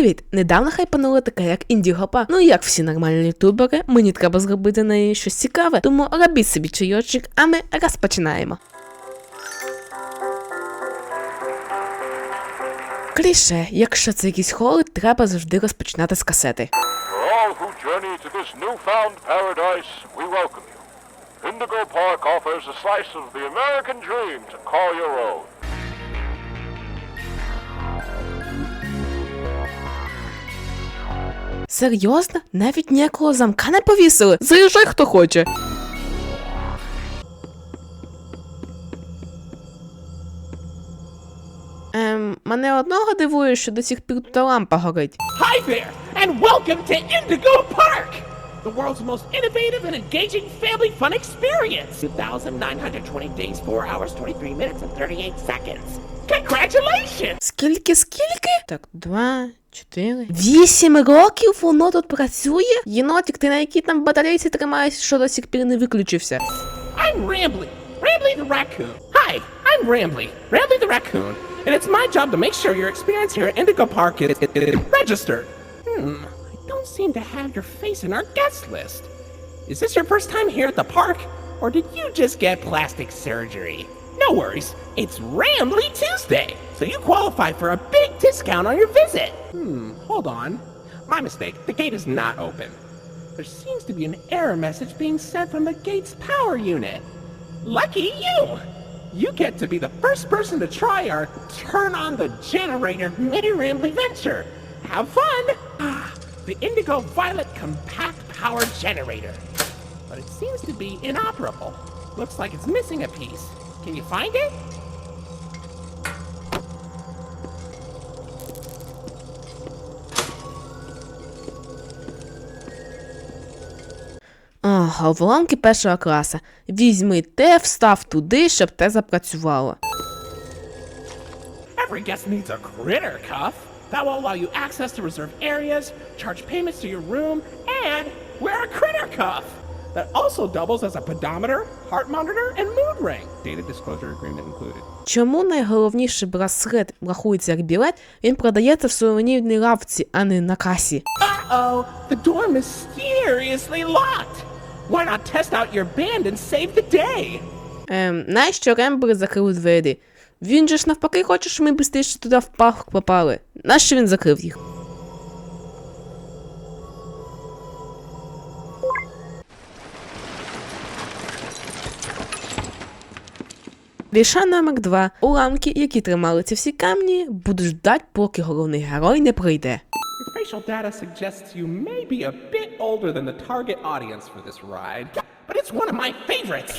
Привіт! Недавно хайпанула таке, як індігопа. Ну як всі нормальні ютубери, мені треба зробити неї щось цікаве, тому робіть собі чайочок, а ми розпочинаємо. Кліше, якщо це якийсь холод, треба завжди розпочинати з касети. Indigo Park offers a slice of the American dream to call your own. Серйозно? Навіть ніякого замка не повісили? Заїжджай хто хоче. Ем, мене одного дивує, що до сих пір та лампа горить. Hi there, and welcome to Indigo Park! The world's most innovative and engaging family fun experience! 2,920 days, 4 hours, 23 minutes, and 38 seconds! Congratulations! Скільки, скільки? Так, два, чотири. Вісім років воно тут працює? Єнотик, ти на якій там батарейці тримаєшся, що до сих пір не виключився? I'm Rambly, Rambly the Raccoon. Hi, I'm Rambly, Rambly the Raccoon, and it's my job to make sure your experience here at Indigo Park is, is, is registered. Hmm, I don't seem to have your face in our guest list. Is this your first time here at the park, or did you just get plastic surgery? No worries, it's Rambly Tuesday, so you qualify for a big discount on your visit. Hmm, hold on. My mistake, the gate is not open. There seems to be an error message being sent from the gate's power unit. Lucky you! You get to be the first person to try our turn on the generator mini rambly venture. Have fun! Ah, the Indigo Violet Compact Power Generator. But it seems to be inoperable. Looks like it's missing a piece. Can you find it? О, головоломки першого класа. Візьми те, встав туди, щоб те запрацювало. Every guest needs a critter cuff. That will allow you access to reserved areas, charge payments to your room, and wear a critter cuff. That also doubles as a pedometer, heart monitor, and mood ring. Data disclosure agreement included. Чому найголовніший браслет рахується як білет, він продається в сувенірній лавці, а не на касі. Uh-oh, the door mysteriously locked. Why not test out your band and save the day? Ем, нащо Рембер закрив двері? Він же ж навпаки хоче, щоб ми швидше туди в парк попали. Нащо він закрив їх? Ріша номер 2. Уламки, які тримали ці всі камні, будуть ждать, поки головний герой не прийде. Your facial data suggests you may be a bit older than the target audience for this ride, but it's one of my favorites.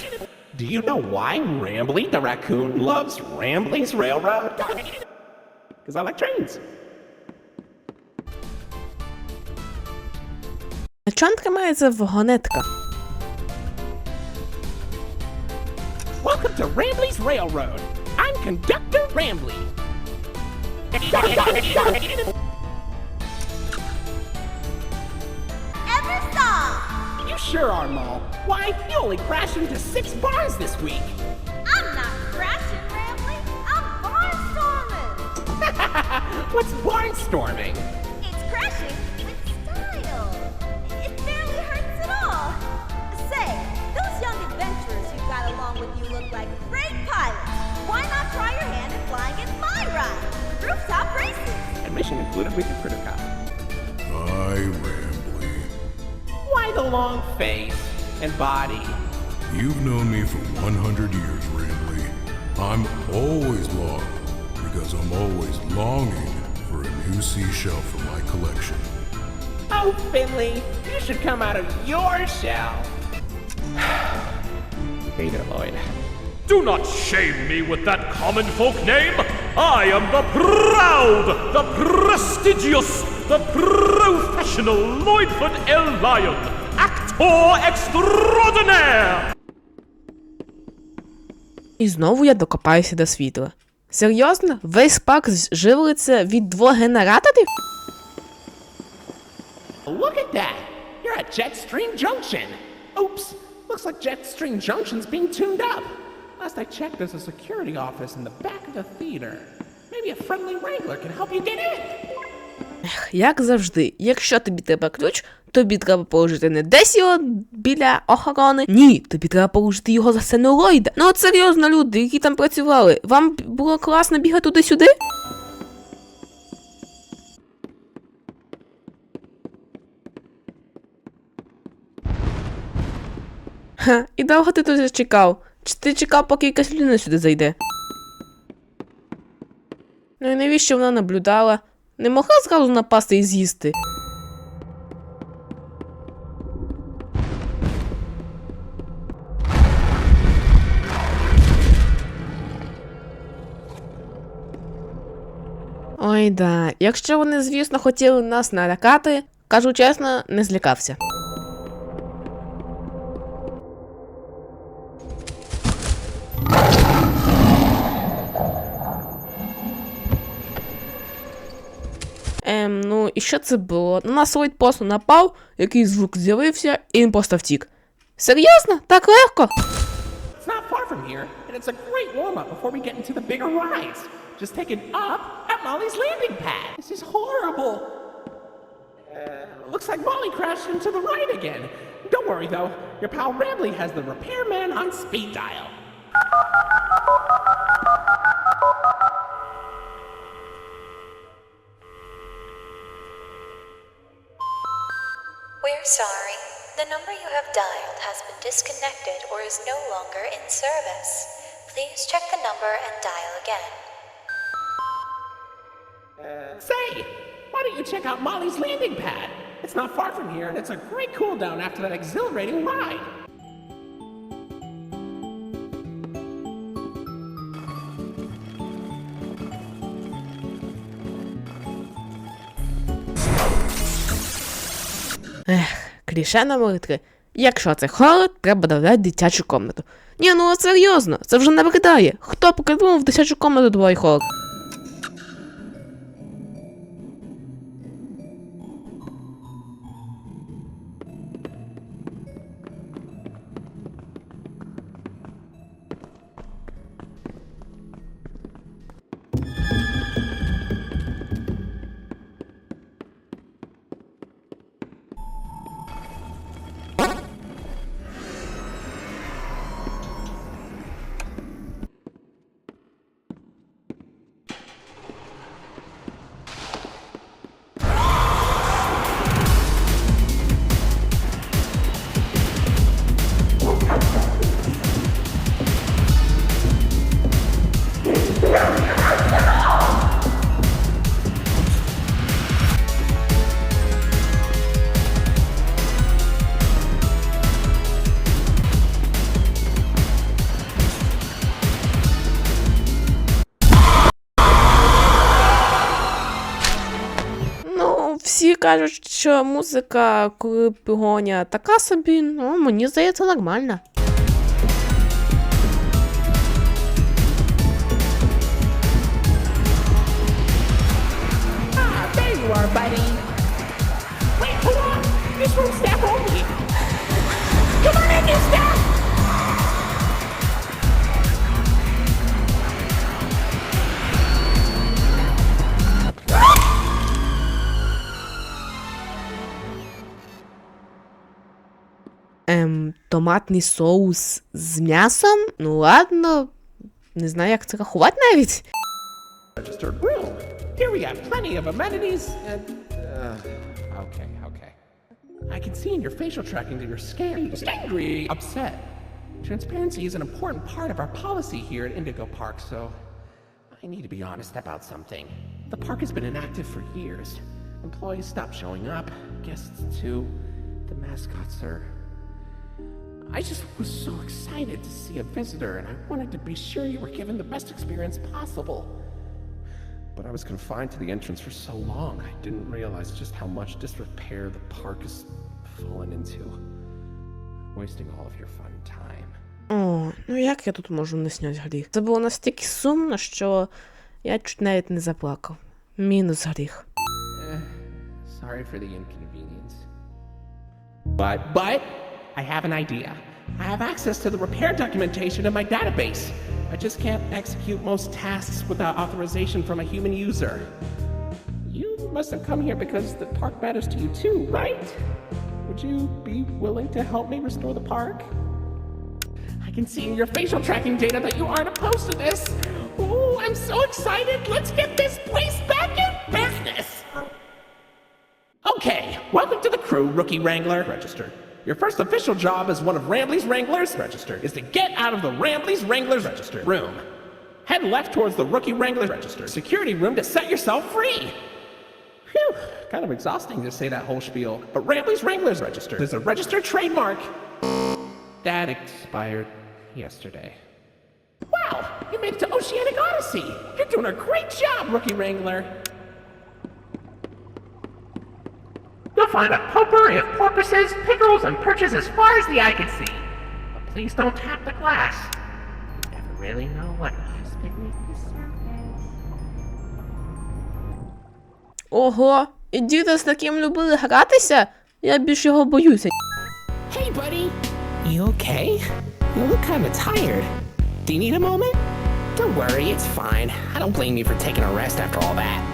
Do you know why Rambly the raccoon loves Rambly's Railroad? Because I like trains. На чому тримається вагонетка? Welcome to Rambly's Railroad. I'm Conductor Rambly. sure are, Maul. Why, you only crashed into six bars this week. I'm not crashing, Rambly. I'm barnstorming. What's barnstorming? It's crashing with style. It barely hurts at all. Say, those young adventurers you got along with you look like great pilots. Why not try your hand at flying in my ride? Rooftop races. Admission included with your critter cop. Hi, Rambly. Why the long face and body? You've known me for 100 years, Rambly. I'm always long because I'm always longing for a new seashell for my collection. Oh, Finley, you should come out of your shell. hey there, Lloyd. Do not shame me with that common folk name. I am the proud, the prestigious, the professional Lloydford L. Lion, actor extraordinaire. І знову я докопаюся до світла. Серйозно? Весь парк живиться від двох генераторів? Look at that! You're at Jetstream Junction! Oops! Looks like Jetstream Junction's being tuned up. Last I checked, there's a security office in the back of the theater. Maybe a friendly wrangler can help you get in. Як завжди, якщо тобі треба ключ, тобі треба положити не десь його біля охорони. Ні, тобі треба положити його за сценологіда. Ну от серйозно, люди, які там працювали, вам було класно бігати туди-сюди? Ха, і довго ти тут чекав? Чи ти чекав, поки якась людина сюди зайде? Ну і навіщо вона наблюдала? Не могла зразу напасти і з'їсти. Ой да, якщо вони, звісно, хотіли нас налякати, кажу чесно, не злякався. і що це було? На нас Лойд просто напав, якийсь звук з'явився, і він просто втік. Серйозно? Так легко? It's not far from here, and it's a great warm up before we get into the bigger rides. Just take it up at Molly's landing pad. This is horrible. Uh, looks like Molly crashed into the ride again. Don't worry though, your pal Rambley has the repairman on speed dial. We're sorry. The number you have dialed has been disconnected or is no longer in service. Please check the number and dial again. Uh, say, why don't you check out Molly's landing pad? It's not far from here, and it's a great cool down after that exhilarating ride. Кліше на три. Якщо це холод, треба додати дитячу комнату. Ні, ну серйозно, це вже не виглядає. Хто придумав в дитячу комнату двоє хорор? Всі кажуть, що музика, коли погоня така собі, ну мені здається нормальна. Ем, томатний соус з м'ясом? Ну ладно, не знаю, як це рахувати навіть. Registered room. Here we have plenty of amenities and. Uh, okay, okay. I can see in your facial tracking that you're scared, angry, upset. Transparency is an important part of our policy here at Indigo Park, so I need to be honest about something. The park has been inactive for years. Employees stopped showing up, guests too. The mascots are. I just was so excited to see a visitor, and I wanted to be sure you were given the best experience possible. But I was confined to the entrance for so long, I didn't realize just how much disrepair the park has fallen into. Wasting all of your fun time. О, ну як я тут можу не сняти гріх? Це було настільки сумно, що я чуть навіть не заплакав. Мінус гріх. Sorry for the inconvenience. But, but, I have an idea. I have access to the repair documentation in my database. I just can't execute most tasks without authorization from a human user. You must have come here because the park matters to you too, right? Would you be willing to help me restore the park? I can see in your facial tracking data that you aren't opposed to this. Ooh, I'm so excited. Let's get this place back in business. Okay, welcome to the crew, Rookie Wrangler. Register. Your first official job as one of Rambley's Wranglers, register, is to get out of the Rambley's Wranglers register room. Head left towards the Rookie Wrangler register security room to set yourself free. Phew, kind of exhausting to say that whole spiel. But Rambley's Wranglers register is a registered trademark. That expired yesterday. Wow, you made it to Oceanic Odyssey. You're doing a great job, Rookie Wrangler. find a potpourri of porpoises, pickles, and perches as far as the eye can see. But please don't tap the glass. You never really know what lies beneath the surface. Ого, і діти з таким любили гратися? Я більш його боюся. Hey, buddy. You okay? You look kind of tired. Do you need a moment? Don't worry, it's fine. I don't blame you for taking a rest after all that.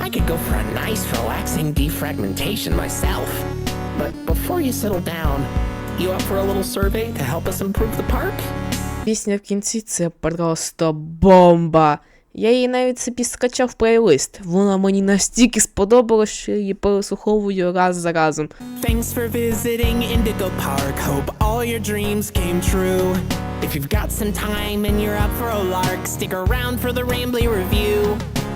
Heck, I could go for a nice, relaxing defragmentation myself. But before you settle down, you up for a little survey to help us improve the park? Пісня в кінці це просто бомба. Я її навіть собі скачав в плейлист. Вона мені настільки сподобалась, що я її переслуховую раз за разом. Thanks for visiting Indigo Park. Hope all your dreams came true. If you've got some time and you're up for a lark, stick around for the Rambley review.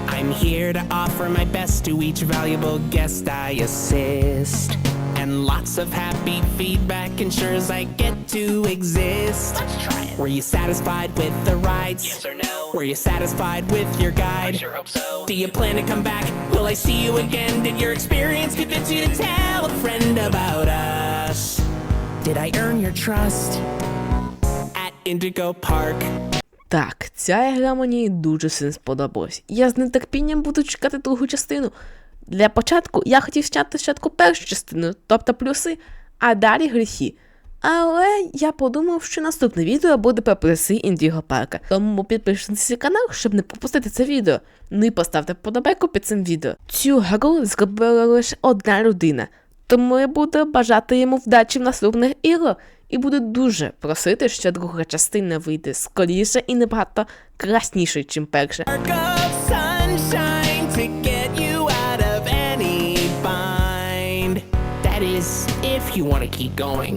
I'm here to offer my best to each valuable guest I assist. And lots of happy feedback ensures I get to exist. Let's try it. Were you satisfied with the rides? Yes or no? Were you satisfied with your guide? I sure hope so. Do you plan to come back? Will I see you again? Did your experience convince you to tell a friend about us? Did I earn your trust? At Indigo Park. Так, ця гра мені дуже сильно сподобалась. Я з нетерпінням буду чекати другу частину. Для початку я хотів чати спочатку першу частину, тобто плюси, а далі гріхи. Але я подумав, що наступне відео буде про плюси Індіго Парка. Тому підпишіться на канал, щоб не пропустити це відео. Ну і поставте вподобайку під цим відео. Цю гру зробила лише одна людина. Тому я буду бажати йому вдачі в наступних іграх. І буду дуже просити, що друга частина вийде скоріше і набагато красніше, ніж перша. Spark of sunshine to get you out of any bind. That is, if you want to keep going.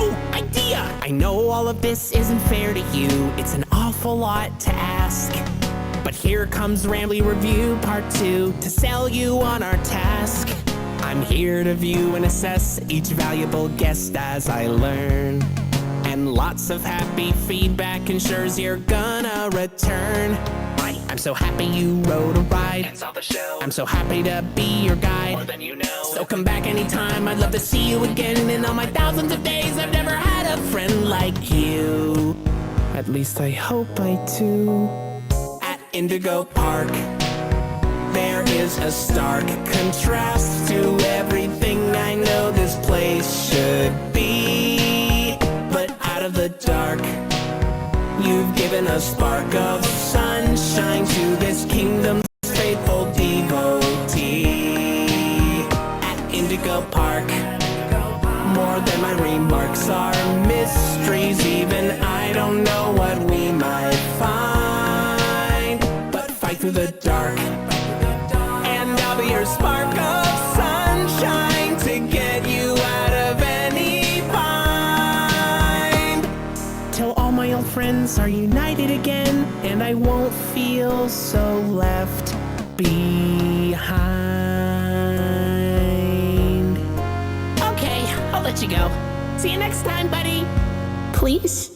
Oh, idea! I know all of this isn't fair to you. It's an awful lot to ask. But here comes Rambley Review Part 2 to sell you on our task. I'm here to view and assess each valuable guest as I learn. And lots of happy feedback ensures you're gonna return. I'm so happy you rode a ride. And saw the show. I'm so happy to be your guide. More than you know. So come back anytime. I'd love to see you again. In all my thousands of days, I've never had a friend like you. At least I hope I do. At Indigo Park. There is a stark contrast to everything I know this place should be. But out of the dark, you've given a spark of sunshine to this kingdom's faithful devotee. At Indigo Park, more than my remarks are mysteries. Even I don't know what we might find. But fight through the dark friends are united again, and I won't feel so left behind. Okay, I'll let you go. See you next time, buddy. Please.